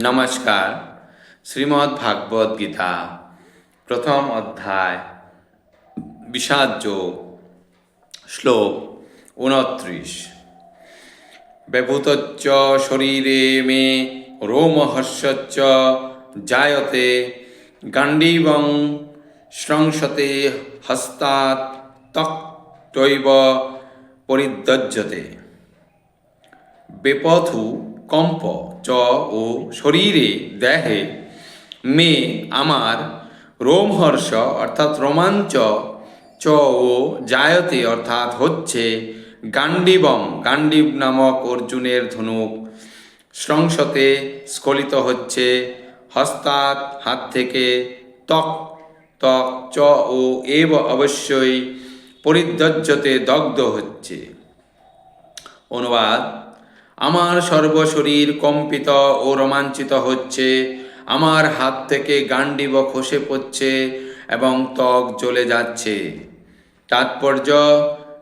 নমস্কার, শ্রীমদ্ ভাগবত গীতা, প্রথম অধ্যায়, বিষাদ যোগ, শ্লোক উনত্রিশ ব্যভূতচ্চ শরীরে মে রোমহর্ষচ্চ জায়তে গাণ্ডীবং শ্রংসতে হস্তাৎ তক্তৈব পরিদজ্যতে বেপথু কম্প, চ, ও, শরীরে, দেহে, মে, আমার, রোমহর্ষ, অর্থাৎ রোমাঞ্চ, চ, ও, জায়তে, অর্থাৎ হচ্ছে গান্ডিবম, গান্ডিব নামক অর্জুনের ধনুক। শ্রংসতে স্খলিত হচ্ছে হস্তাৎ, হাত থেকে ত্বক ত্বক চ, ও, এব অবশ্যই পরিদজ্যতে দগ্ধ হচ্ছে। অনুবাদ আমার সর্বশরীর কম্পিত ও রোমাঞ্চিত হচ্ছে, আমার হাত থেকে গান্ডিব খসে পড়ছে এবং ত্বক জ্বলে যাচ্ছে। তাৎপর্য,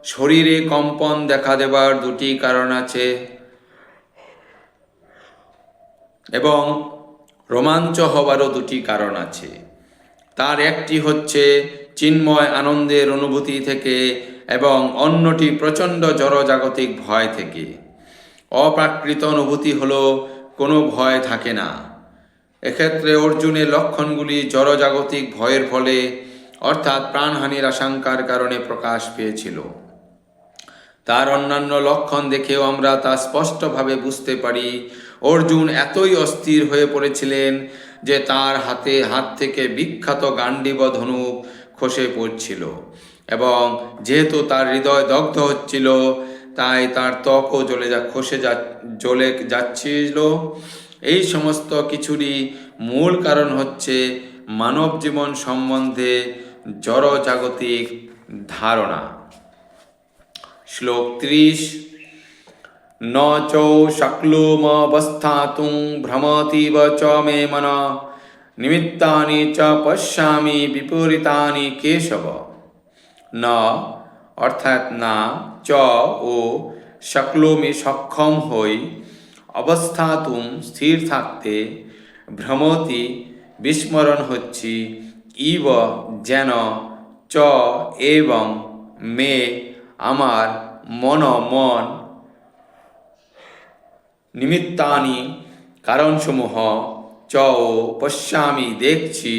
শরীরে কম্পন দেখা দেবার দুটি কারণ আছে এবং রোমাঞ্চ হবারও দুটি কারণ আছে। তার একটি হচ্ছে চিন্ময় আনন্দের অনুভূতি থেকে এবং অন্যটি প্রচণ্ড জড়জাগতিক ভয় থেকে। অপ্রাকৃত অনুভূতি হলো, কোনো ভয় থাকে না। এক্ষেত্রে অর্জুনের লক্ষণগুলি জড়জাগতিক ভয়ের ফলে, অর্থাৎ প্রাণহানির আশঙ্কার কারণে প্রকাশ পেয়েছিল। তার অন্যান্য লক্ষণ দেখেও আমরা তা স্পষ্টভাবে বুঝতে পারি, অর্জুন এতই অস্থির হয়ে পড়েছিলেন যে তার হাতে হাত থেকে বিখ্যাত গান্ডীব ধনুক খসে পড়ছিল এবং যেহেতু তার হৃদয় দগ্ধ হচ্ছিল তাই তার ত্বকও জ্বলে যা, খসে যা, জ্বলে যাচ্ছিল। এই সমস্ত কিছুরই মূল কারণ হচ্ছে মানব জীবন সম্বন্ধে জড়জাগতিক ধারণা। শ্লোক ত্রিশ, ন চৌ শক্লুমবস্থাতুং ভ্রমতীব চ মে মন, নিমিত্তানি চ পশ্যামি বিপরীতানি কেশব। ন, অর্থাৎ না চ ও শক্লমি সক্ষম হই, অবস্থাতুম স্থির থাকতে ভ্রমতি বিস্মরণ হচ্ছি, ইব যেন চ এবং মে আমার মন মন নিমিত্তানি কারণসমূহ, চ ও পশ্যামি দেখছি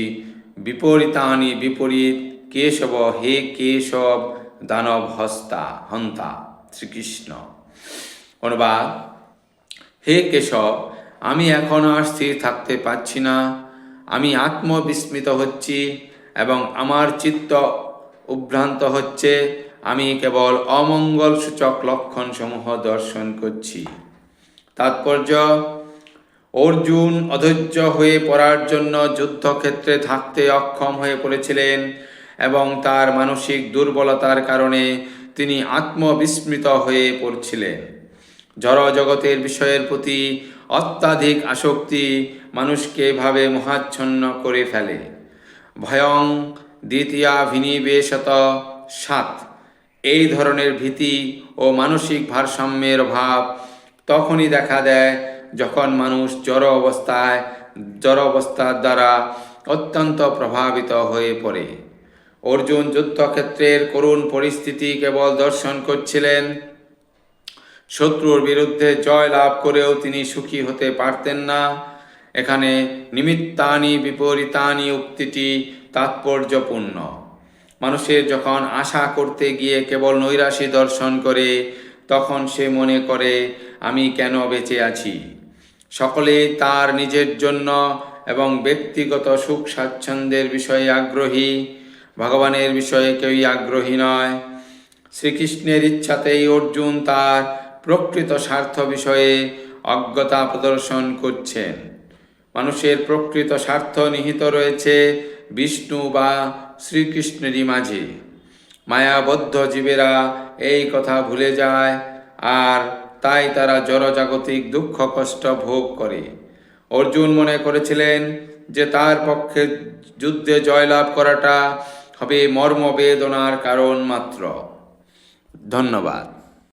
বিপরীতানি বিপরীত কেশব, হে কেশব দানব হস্তা হন্তা, শ্রীকৃষ্ণ। অনুবাদ, হে কেশব, আমি এখন আর স্থির থাকতে পারছি না। আমি আত্মবিস্মিত হচ্ছি এবং আমার চিত্ত উভ্রান্ত হচ্ছে। আমি কেবল অমঙ্গল সূচক লক্ষণসমূহ দর্শন করছি। তাৎপর্য, অর্জুন অধৈর্য হয়ে পড়ার জন্য যুদ্ধক্ষেত্রে থাকতে অক্ষম হয়ে পড়েছিলেন। এবং তার মানসিক দুর্বলতার কারণে তিনি আত্মবিস্মৃত হয়ে পড়ছিলেন। জড় জগতের বিষয়ের প্রতি অত্যাধিক আসক্তি মানুষকে ভাবে মহাচ্ছন্ন করে ফেলে। ভয়ং দ্বিতীয়া ভিনিবেশত সাত। এই ধরনের ভীতি ও মানসিক ভারসাম্যের অভাব তখনই দেখা দেয় যখন মানুষ জড় অবস্থায়, জড় অবস্থার দ্বারা অত্যন্ত প্রভাবিত হয়ে পড়ে। অর্জুন যুদ্ধক্ষেত্রের করুণ পরিস্থিতি কেবল দর্শন করছিলেন। শত্রুর বিরুদ্ধে জয় লাভ করেও তিনি সুখী হতে পারতেন না। এখানে নিমিত্তানি, বিপরীতানি উক্তিটি তাৎপর্যপূর্ণ। মানুষের যখন আশা করতে গিয়ে কেবল নৈরাশী দর্শন করে, তখন সে মনে করে, আমি কেন বেঁচে আছি? সকলে তার নিজের জন্য এবং ব্যক্তিগত সুখ স্বাচ্ছন্দ্যের বিষয়ে আগ্রহী। ভগবানের বিষয়ে কেউই আগ্রহী নয়। শ্রীকৃষ্ণের ইচ্ছাতেই অর্জুন তার প্রকৃত স্বার্থ বিষয়ে অজ্ঞতা প্রদর্শন করছেন। মানুষের প্রকৃত স্বার্থ নিহিত রয়েছে বিষ্ণু বা শ্রীকৃষ্ণেরই মাঝে। মায়াবদ্ধ জীবেরা এই কথা ভুলে যায় আর তাই তারা জড়জাগতিক দুঃখ কষ্ট ভোগ করে। অর্জুন মনে করেছিলেন যে তার পক্ষে যুদ্ধে জয়লাভ করাটা হবে মর্মবেদনার কারণ মাত্র। ধন্যবাদ।